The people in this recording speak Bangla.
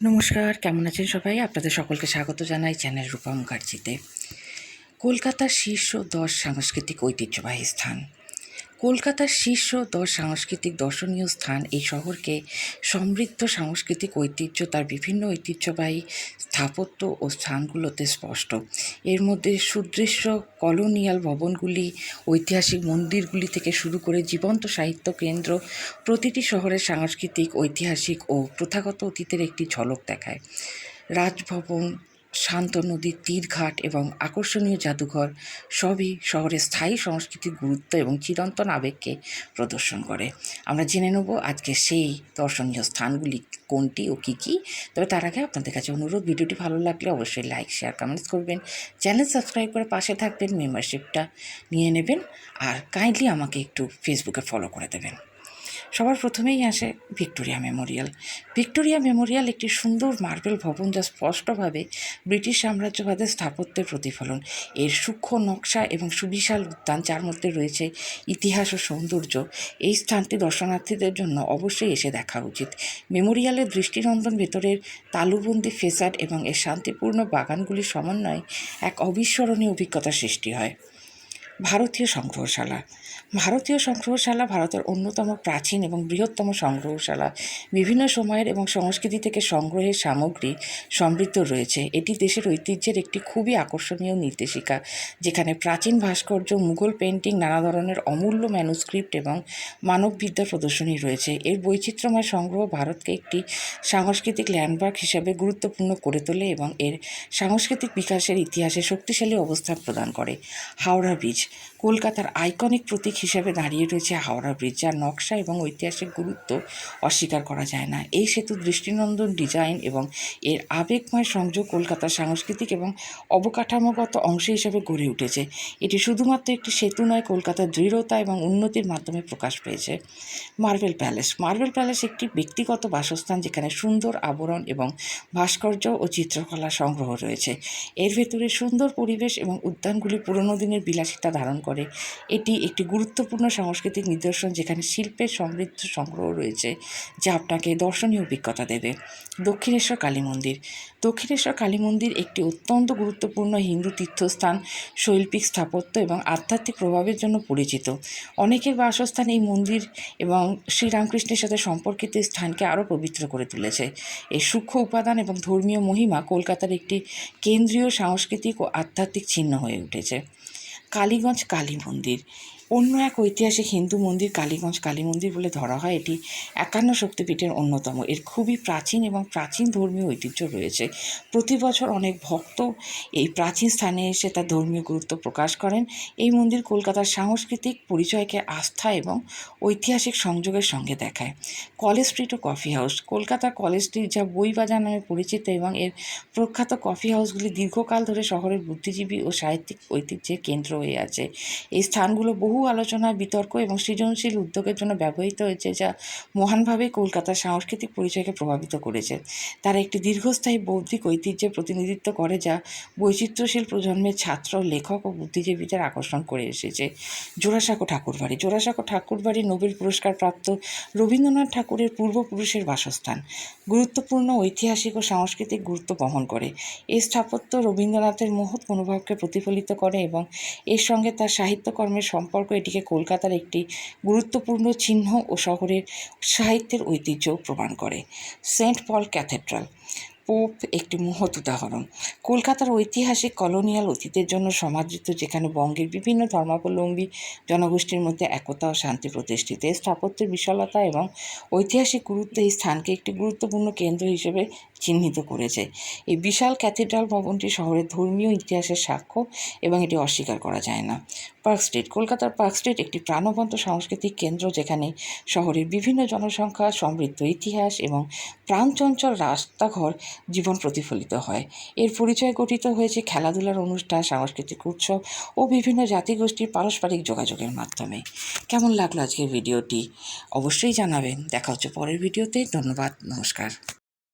নমস্কার, কেমন আছেন সবাই? আপনাদের সকলকে স্বাগত জানাই চ্যানেল রূপা মুখার্জিতে কলকাতার শীর্ষ দশ সাংস্কৃতিক ঐতিহ্যবাহী স্থান। কলকাতার শীর্ষ দশ সাংস্কৃতিক দর্শনীয় স্থান এই শহরকে সমৃদ্ধ সাংস্কৃতিক ঐতিহ্য, তার বিভিন্ন ঐতিহ্যবাহী স্থাপত্য ও স্থানগুলোতে স্পষ্ট। এর মধ্যে সুদৃশ্য কলোনিয়াল ভবনগুলি, ঐতিহাসিক মন্দিরগুলি থেকে শুরু করে জীবন্ত সাহিত্য কেন্দ্র প্রতিটি শহরের সাংস্কৃতিক, ঐতিহাসিক ও প্রথাগত অতীতের একটি ঝলক দেখায়। রাজভবন শান্ত নদীর তীরঘাট এবং আকর্ষণীয় জাদুঘর সবই শহরের স্থায়ী সংস্কৃতির গুরুত্ব এবং চিরন্তন আবেগকে প্রদর্শন করে। আমরা জেনে নেব আজকে সেই দর্শনীয় স্থানগুলি কোনটি ও কী কী। তবে তার আগে আপনাদের কাছে অনুরোধ, ভিডিওটি ভালো লাগলে অবশ্যই লাইক শেয়ার কমেন্টস করবেন। চ্যানেল সাবস্ক্রাইব করে পাশে থাকবেন মেম্বারশিপটা নিয়ে নেবেন। আর কাইন্ডলি আমাকে একটু ফেসবুকে ফলো করে দেবেন। সবার প্রথমেই আসে ভিক্টোরিয়া মেমোরিয়াল। ভিক্টোরিয়া মেমোরিয়াল একটি সুন্দর মার্বেল ভবন যা স্পষ্টভাবে ব্রিটিশ সাম্রাজ্যবাদের স্থাপত্যের প্রতিফলন। এর সূক্ষ্ম নকশা এবং সুবিশাল উদ্যান যার মধ্যে রয়েছে ইতিহাস ও সৌন্দর্য, এই স্থানটি দর্শনার্থীদের জন্য অবশ্যই এসে দেখা উচিত। মেমোরিয়ালের দৃষ্টিনন্দন ভেতরের তালুবন্দি ফেসাড এবং এর শান্তিপূর্ণ বাগানগুলির সমন্বয়ে এক অবিস্মরণীয় অভিজ্ঞতা সৃষ্টি হয়। ভারতীয় সংগ্রহশালা। ভারতীয় সংগ্রহশালা ভারতের অন্যতম প্রাচীন এবং বৃহত্তম সংগ্রহশালা। বিভিন্ন সময়ের এবং সংস্কৃতি থেকে সংগ্রহের সামগ্রী সমৃদ্ধ রয়েছে। এটি দেশের ঐতিহ্যের একটি খুবই আকর্ষণীয় নির্দেশিকা, যেখানে প্রাচীন ভাস্কর্য, মুঘল পেন্টিং নানা ধরনের অমূল্য ম্যানুস্ক্রিপ্ট এবং মানববিদ্যা প্রদর্শনী রয়েছে। এর বৈচিত্র্যময় সংগ্রহ ভারতকে একটি সাংস্কৃতিক ল্যান্ডমার্ক হিসাবে গুরুত্বপূর্ণ করে তোলে এবং এর সাংস্কৃতিক বিকাশের ইতিহাসে শক্তিশালী অবস্থান প্রদান করে। হাওড়া ব্রিজ কলকাতার আইকনিক প্রতীক হিসেবে দাঁড়িয়ে রয়েছে হাওড়া ব্রিজ, যার নকশা এবং ঐতিহাসিক গুরুত্ব অস্বীকার করা যায় না। এই সেতু দৃষ্টিনন্দন ডিজাইন এবং এর আবেগময় সংযোগ কলকাতার সাংস্কৃতিক এবং অবকাঠামোগত অংশ হিসেবে গড়ে উঠেছে। এটি শুধুমাত্র একটি সেতু নয়, কলকাতার দৃঢ়তা এবং উন্নতির মাধ্যমে প্রকাশ পেয়েছে। মার্বেল প্যালেস মার্বেল প্যালেস একটি ব্যক্তিগত বাসস্থান যেখানে সুন্দর আবরণ এবং ভাস্কর্য ও চিত্রকলা সংগ্রহ রয়েছে। এর ভেতরে সুন্দর পরিবেশ এবং উদ্যানগুলি পুরনো দিনের বিলাসিতা ধারণ করে। এটি একটি গুরুত্বপূর্ণ সাংস্কৃতিক নিদর্শন যেখানে শিল্পের সমৃদ্ধ সংগ্রহ রয়েছে, যা আপনাকে দর্শনীয় অভিজ্ঞতা দেবে। দক্ষিণেশ্বর কালী মন্দির। দক্ষিণেশ্বর কালী মন্দির একটি অত্যন্ত গুরুত্বপূর্ণ হিন্দু তীর্থস্থান, শৈল্পিক স্থাপত্য এবং আধ্যাত্মিক প্রভাবের জন্য পরিচিত। অনেকের বাসস্থান এই মন্দির এবং শ্রীরামকৃষ্ণের সাথে সম্পর্কিত স্থানকে আরও পবিত্র করে তুলেছে। এই সূক্ষ্ম উপাদান এবং ধর্মীয় মহিমা কলকাতার একটি কেন্দ্রীয় সাংস্কৃতিক ও আধ্যাত্মিক চিহ্ন হয়ে উঠেছে। কালীগঞ্জ কালী মন্দির। অন্য এক ঐতিহাসিক হিন্দু মন্দির কালীগঞ্জ কালী মন্দির বলে ধরা হয়। এটি একান্ন শক্তিপীঠের অন্যতম। এর খুবই প্রাচীন এবং প্রাচীন ধর্মীয় ঐতিহ্য রয়েছে। প্রতি বছর অনেক ভক্ত এই প্রাচীন স্থানে এসে তার ধর্মীয় গুরুত্ব প্রকাশ করেন। এই মন্দির কলকাতার সাংস্কৃতিক পরিচয়কে আস্থা এবং ঐতিহাসিক সংযোগের সঙ্গে দেখায়। কলেজ স্ট্রিট ও coffee house. Kolkata college street যা বই বাজার নামে পরিচিত এবং এর প্রখ্যাত কফি হাউসগুলি দীর্ঘকাল ধরে শহরের বুদ্ধিজীবী ও সাহিত্যিক ঐতিহ্যের কেন্দ্র হয়ে আছে। এই স্থানগুলো বহু আলোচনা বিতর্ক এবং সৃজনশীল উদ্যোগের জন্য ব্যবহৃত হয়েছে যা মহানভাবে কলকাতার সাংস্কৃতিক পরিচয়কে প্রভাবিত করেছে। তারা একটি দীর্ঘস্থায়ী বৌদ্ধিক ঐতিহ্যের প্রতিনিধিত্ব করে যা বৈচিত্র্যশীল প্রজন্মের ছাত্র, লেখক ও বুদ্ধিজীবীদের আকর্ষণ করে এসেছে। জোড়াসাঁকো ঠাকুরবাড়ি। জোড়াসাঁকো ঠাকুরবাড়ি নোবেল পুরস্কার প্রাপ্ত রবীন্দ্রনাথ ঠাকুরের পূর্বপুরুষের বাসস্থান। গুরুত্বপূর্ণ ঐতিহাসিক ও সাংস্কৃতিক গুরুত্ব বহন করে। এই স্থাপত্য রবীন্দ্রনাথের মহৎ মনোভাবকে প্রতিফলিত করে এবং এর সঙ্গে তার সাহিত্যকর্মের সম্পর্ক এটিকে কলকাতার একটি গুরুত্বপূর্ণ চিহ্ন ও শহরের সাহিত্যের ঐতিহ্য প্রমাণ করে। সেন্ট পল ক্যাথেড্রাল, পোপ একটি মহৎ উদাহরণ। কলকাতার ঐতিহাসিক কলোনিয়াল অতীতের জন্য সমাদৃত, যেখানে বঙ্গের বিভিন্ন ধর্মাবলম্বী জনগোষ্ঠীর মধ্যে একতা ও শান্তি প্রতিষ্ঠিত। স্থাপত্যের বিশালতা এবং ঐতিহাসিক গুরুত্ব এই স্থানকে একটি গুরুত্বপূর্ণ কেন্দ্র হিসেবে চিহ্নিত করেছে। এই বিশাল ক্যাথিড্রাল ভবনটি শহরের ধর্মীয় ইতিহাসের সাক্ষ্য এবং এটি অস্বীকার করা যায় না। পার্ক স্ট্রিট, কলকাতার পার্ক স্ট্রিট একটি প্রাণবন্ত সাংস্কৃতিক কেন্দ্র যেখানে শহরের বিভিন্ন জনসংখ্যা, সমৃদ্ধ ইতিহাস এবং প্রাণচঞ্চল রাস্তাঘর জীবন প্রতিফলিত হয়। এর পরিচয় গঠিত হয়েছে খেলাধুলার অনুষ্ঠান, সাংস্কৃতিক উৎসব ও বিভিন্ন জাতিগোষ্ঠীর পারস্পরিক যোগাযোগের মাধ্যমে। কেমন লাগল আজকের ভিডিওটি? অবশ্যই জানাবেন। দেখা হচ্ছে পরের ভিডিওতে। ধন্যবাদ। নমস্কার।